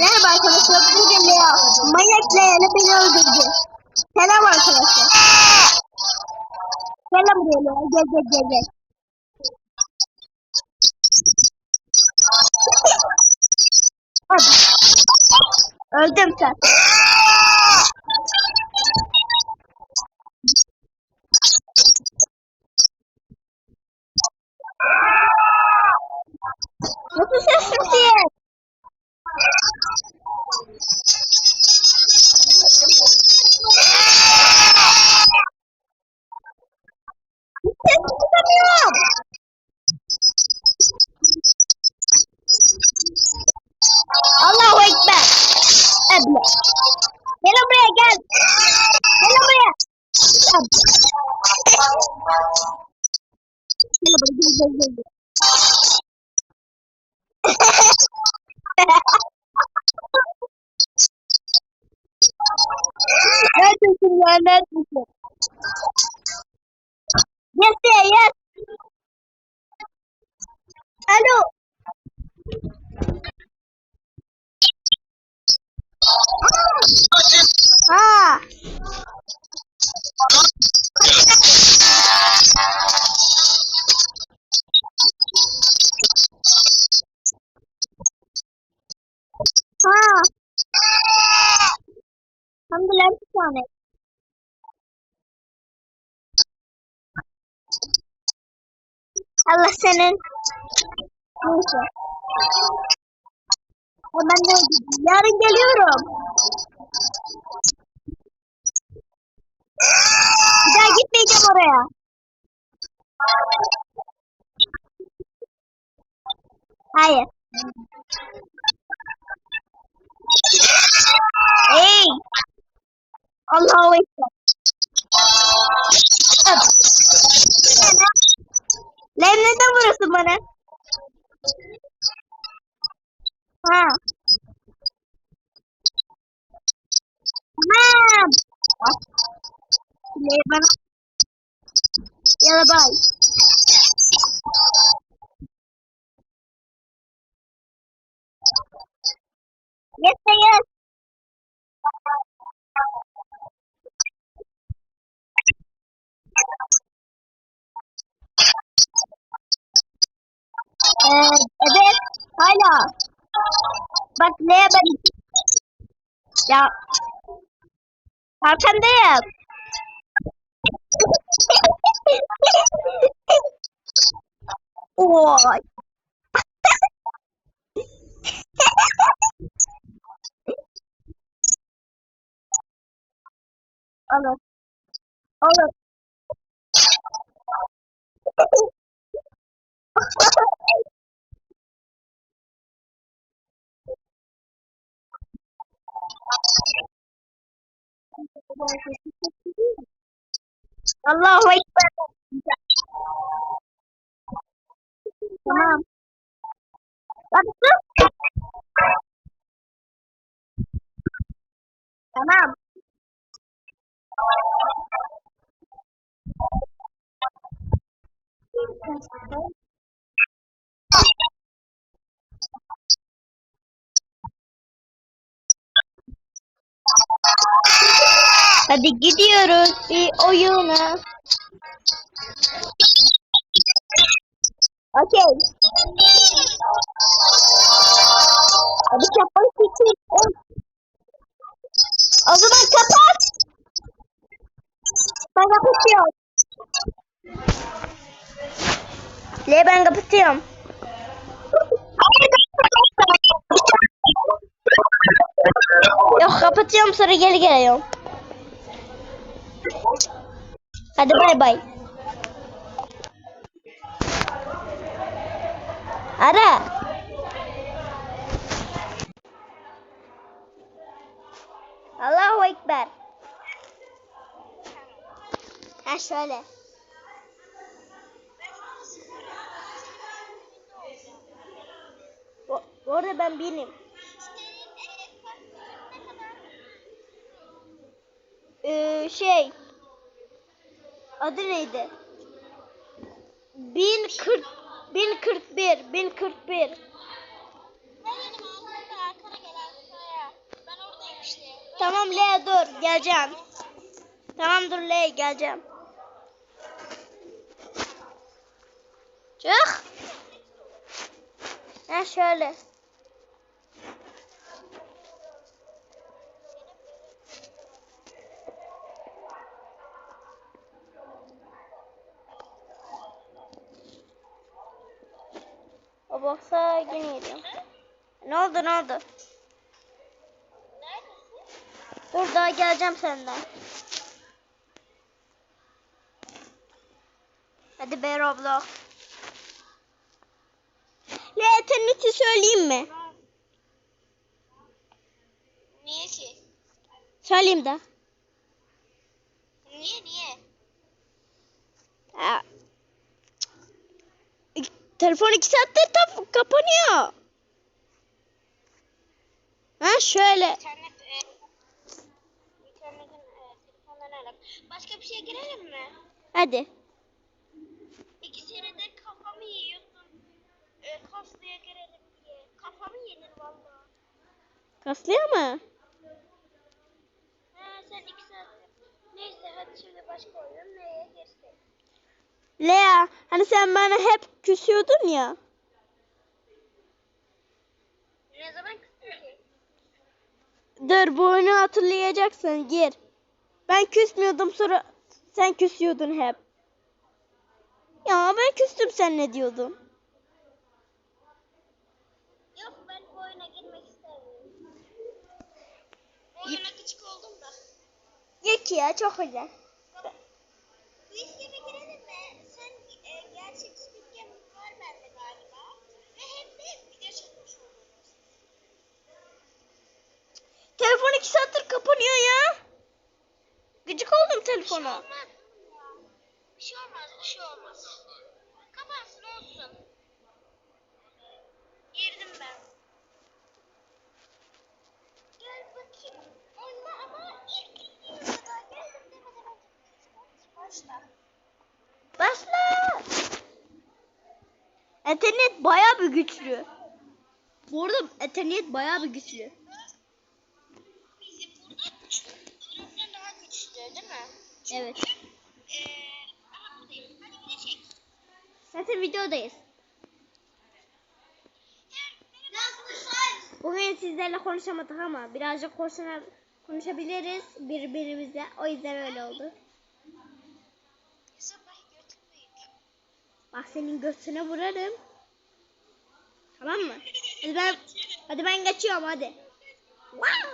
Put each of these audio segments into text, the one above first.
Merhaba arkadaşlar. Bugün Lea manyak Lea'yla beni öldürdü. Selam arkadaşlar. Selam buraya Lea. Gel gel gel gel. Hadi. Öldüm sen. Nasıl sessizsin? Neredesin ya neredesin? Yes there, yes. Alo. Ha. Ha. Alhamdulillah bir tane. Allah senin. Neyse. Ha, ben ödeyeceğim? Yarın geliyorum. Bir daha gitmeyeceğim oraya. Hayır. Allahu Ekber. Hadi. Lan neden vuruyorsun bana? Ha. Tamam. Bak. Silahı bana. Yala bay. Yes, yes. Evet, hala. Bak ne ben... Ya... Arkandayım. Oy. Olur. Olur. Allahu Ekber. Tamam. Baktım. Tamam. Hadi gidiyoruz bir oyuna. Okey. Hadi kapat için. O zaman kapat. Ben kapatıyorum. Le ben kapatıyorum. Yok kapatıyorum sonra geri geliyorum. Hadi bay bay. Ara. Allahu Ekber. Ha şöyle. Bu, bu arada ben benim. Ee, şey. Adı neydi? 1040 1041 1041 Ben benim altında arkana gelen Tamam Lea dur geleceğim. Tamam dur Lea geleceğim. Çık. Ha şöyle. O boxa girmeyeceğim. Ne oldu ne oldu? Dur daha geleceğim senden. Hadi be Roblox. Le eternity söyleyeyim mi? Niye ki? Söyleyeyim de. Niye niye? Ha. Telefon iki saatte tap kapanıyor. Ha şöyle. İnternet e, internetin e. Başka bir şeye girelim mi? Hadi. İki senedir kafamı yiyorsun. E, kaslıya girelim diye. Kafamı yenir valla. Kaslıyor mu? Ha sen iki saat. Neyse hadi şimdi başka oyun neye girsek? Lea hani sen bana hep küsüyordun ya. Ne zaman ki? Dur bu oyunu hatırlayacaksın gir. Ben küsmüyordum sonra sen küsüyordun hep. Ya ben küstüm sen ne diyordun? Yok ben bu oyuna girmek istemiyorum. Bu oyuna küçük oldum da. Yok ya çok güzel. Bu işleme girelim mi? Sen e, gerçek Squid var bende galiba. Ve hem de video çekmiş oluruz. Telefon iki saattir kapanıyor ya. Gıcık oldum şey telefona. olmaz. Bir şey olmaz, bir şey olmaz. Kapansın olsun. Girdim ben. Gel bakayım. Oyna ama ilk videoda geldim demeden önce. Başla. Başla. İnternet bayağı bir güçlü. Bu arada internet bayağı bir güçlü. Bizim burada Irak'tan daha güçlü değil mi? Evet. De çek. Zaten videodayız. Bugün sizlerle konuşamadık ama birazcık konuşa- konuşabiliriz birbirimizle. O yüzden öyle oldu. Bak senin göğsüne vurarım. Tamam mı? Hadi ben hadi ben geçiyorum hadi. Wow!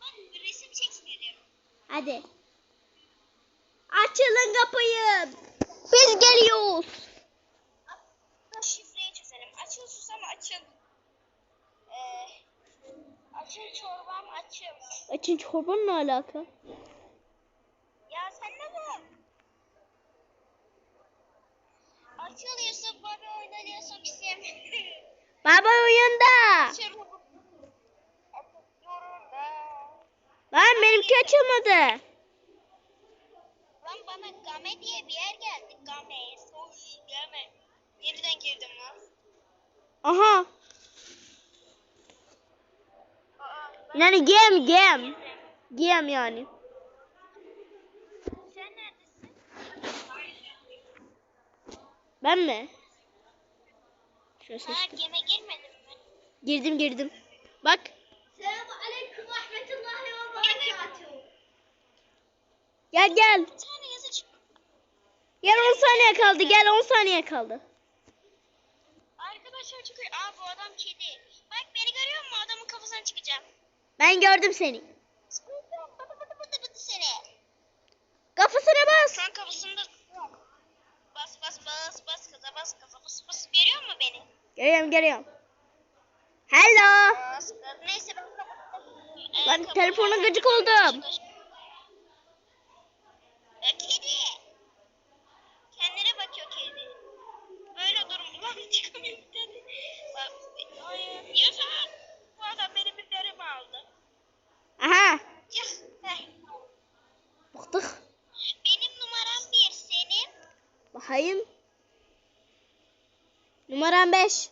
Ben bir resim çekmedim. Hadi. Açılın kapıyı. Biz geliyoruz. Şifreyi çözelim. Açıl susam açıl. Ee, açıl çorbam açıl. Açın çorbanın ne alaka? Ya sen ne bu? Açıl Yusuf baba oyna Yusuf sen. Baba oyunda. Açıl. Lan benimki açılmadı. Lan bana Game diye bir yer geldi. Game. Soy Game. Yeniden girdim lan. Aha. Aa, Yani gem gem. Gem yani. Sen neredesin? Ben mi? Şöyle Ha geme girmedim mi? Girdim girdim. Bak. Gel gel. Gel 10 saniye kaldı. Gel 10 saniye kaldı. Arkadaşlar çıkıyor. Aa bu adam kedi. Bak beni görüyor musun? Adamın kafasına çıkacağım. Ben gördüm seni. Kafasına bas. Şu an kafasında bas bas bas bas kaza bas kaza bas bas. Görüyor musun beni? Görüyorum görüyorum. Hello. Bas. Neyse ben. Ee, Ben kapattım. telefona gıcık oldum. Ee, 5.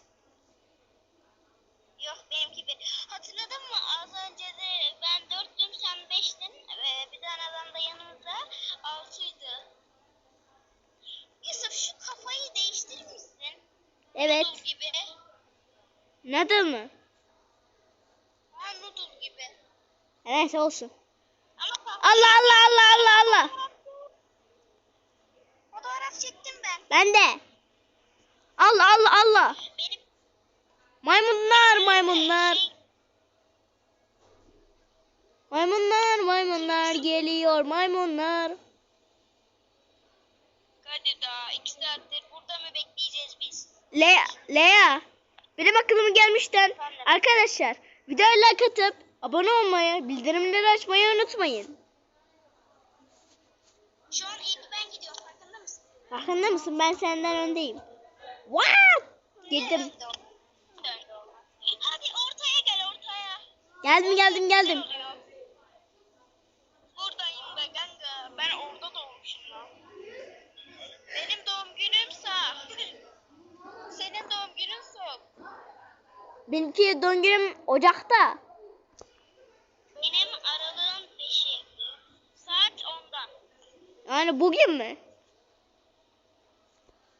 Yok benimki 1. Hatırladın mı az önce de ben 4'tüm sen 5'tin. Ee, bir tane adam da yanımızda 6'ydı. Yusuf şu kafayı değiştirir misin? Evet. Noodle gibi. Nada mı? Ha noodle gibi. Neyse olsun. Ama Allah Allah Allah Allah Allah. Fotoğraf çektim ben. Ben de. Allah Allah Allah. Maymunlar maymunlar. Maymunlar maymunlar geliyor maymunlar. Hadi daha iki saattir burada mı bekleyeceğiz biz? Lea, Lea. Benim aklıma gelmişten arkadaşlar videoya like atıp abone olmayı, bildirimleri açmayı unutmayın. Şu an ilk ben gidiyorum farkında mısın? Farkında mısın? Ben senden öndeyim. What? Girdim. Geldim geldim geldim. Buradayım be kanka. Ben orada doğmuşum lan. Benim doğum günümsa. Senin doğum günün son. Benimki doğum günüm Ocak'ta. Benim aralığım 5'i. Saat 10'dan. Yani bugün mü?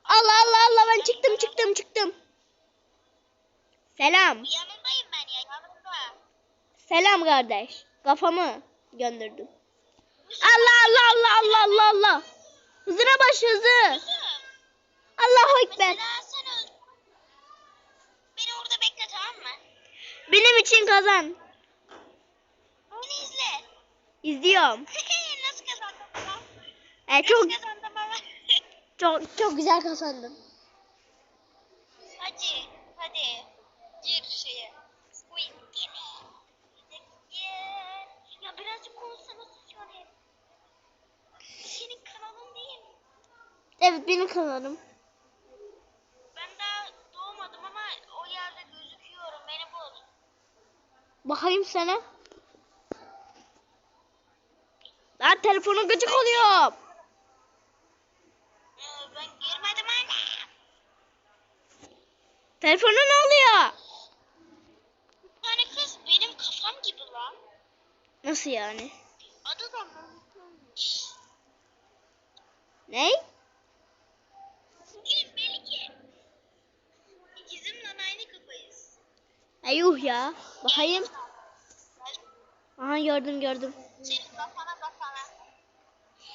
Allah Allah Allah ben çıktım çıktım çıktım. Selam. Yanındayım ben ya yanında. Selam kardeş. Kafamı gönderdim. Allah Allah Allah Allah Allah Allah. Hızına baş hızı. Allahu Ekber. Beni orada bekle tamam mı? Benim için kazan. Onu izle. İzliyorum. Nasıl kazandım baba? E, çok çok çok güzel kazandım. hadi, hadi. Gir şeye. Squid Game. Hadi gir. Ya birazcık konuşsana susuyor hep. Senin kanalın değil mi? Evet benim kanalım. Ben daha doğmadım ama o yerde gözüküyorum. Beni bul. Bakayım sana. Lan telefonu gıcık oluyor. Ee, ben girmedim anne. Telefonu ne oluyor? Tane kız benim kafam gibi lan. Nasıl yani? Adı da Melike. Ne? Ay yuh ya. Bakayım. Aha gördüm gördüm. Senin kafana kafana.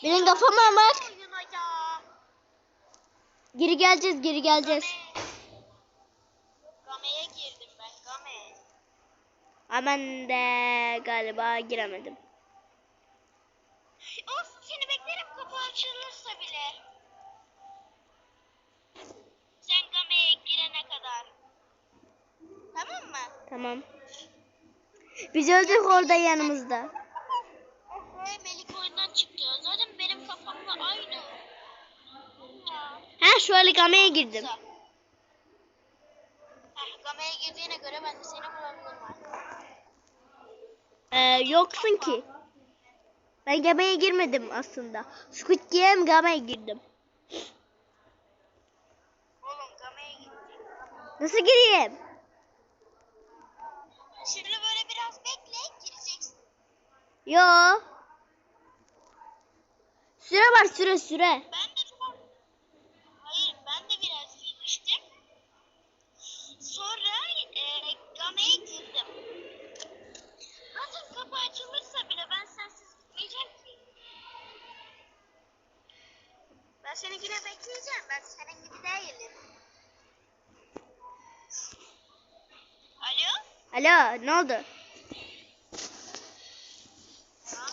Benim kafama bak. Geri geleceğiz geri geleceğiz. Game'ye girdim ben Game. Ama ben de galiba giremedim. Olsun seni beklerim kapı açılırsa bile. Sen Game'ye girene kadar. Tamam mı? Tamam. Biz öldük orada yanımızda. Melik oyundan çıktı. Zaten benim kafamla aynı. Ha şöyle gameye girdim. Heh, Game'ye girdiğine göre ben de seni bulabilirim artık. Ee, yoksun ki. Ben gameye girmedim aslında. Squid Game gameye girdim. Oğlum Game'ye gittim. Nasıl gireyim? Şimdi böyle biraz bekle gireceksin. Yo. Süre var süre süre. Ben de biraz... Hayır ben de biraz girmiştim. Sonra e, Game'ye girdim. Zaten kapı açılırsa bile ben sensiz gitmeyeceğim ki. Ben seninkine bekleyeceğim. Ben senin gibi değilim. Alo? Ne oldu? Tamam.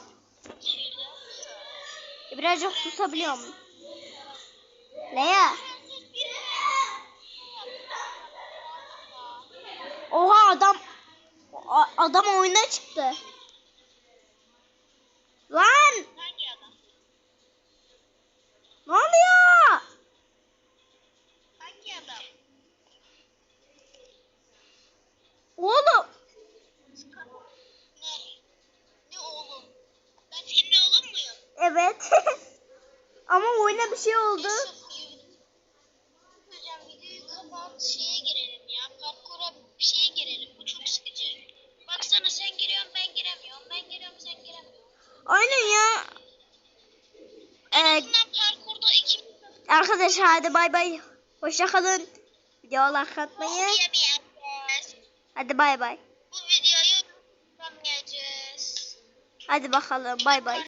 Birazcık susabiliyorum. Leya. Oha adam adam oyuna çıktı. Lan Hangi adam? ne oluyor? Hangi adam? Oğlum Ne? Ne oğlum? Ben senin oğlun muyum? evet. Ama oyuna bir şey oldu. Hocam videoyu kapat şeye girelim ya. Parkura bir şeye girelim. Bu çok sıkıcı. Baksana sen giriyorsun ben giremiyorum. Ben giriyorum sen giremiyorsun. Aynen ya. Ee, parkurda iki arkadaşlar hadi bay bay. Hoşça kalın. Videoya like Bu atmayı. yemeyeceğiz. Hadi bay bay. Bu videoyu yapamayacağız. Hadi bakalım bay bay.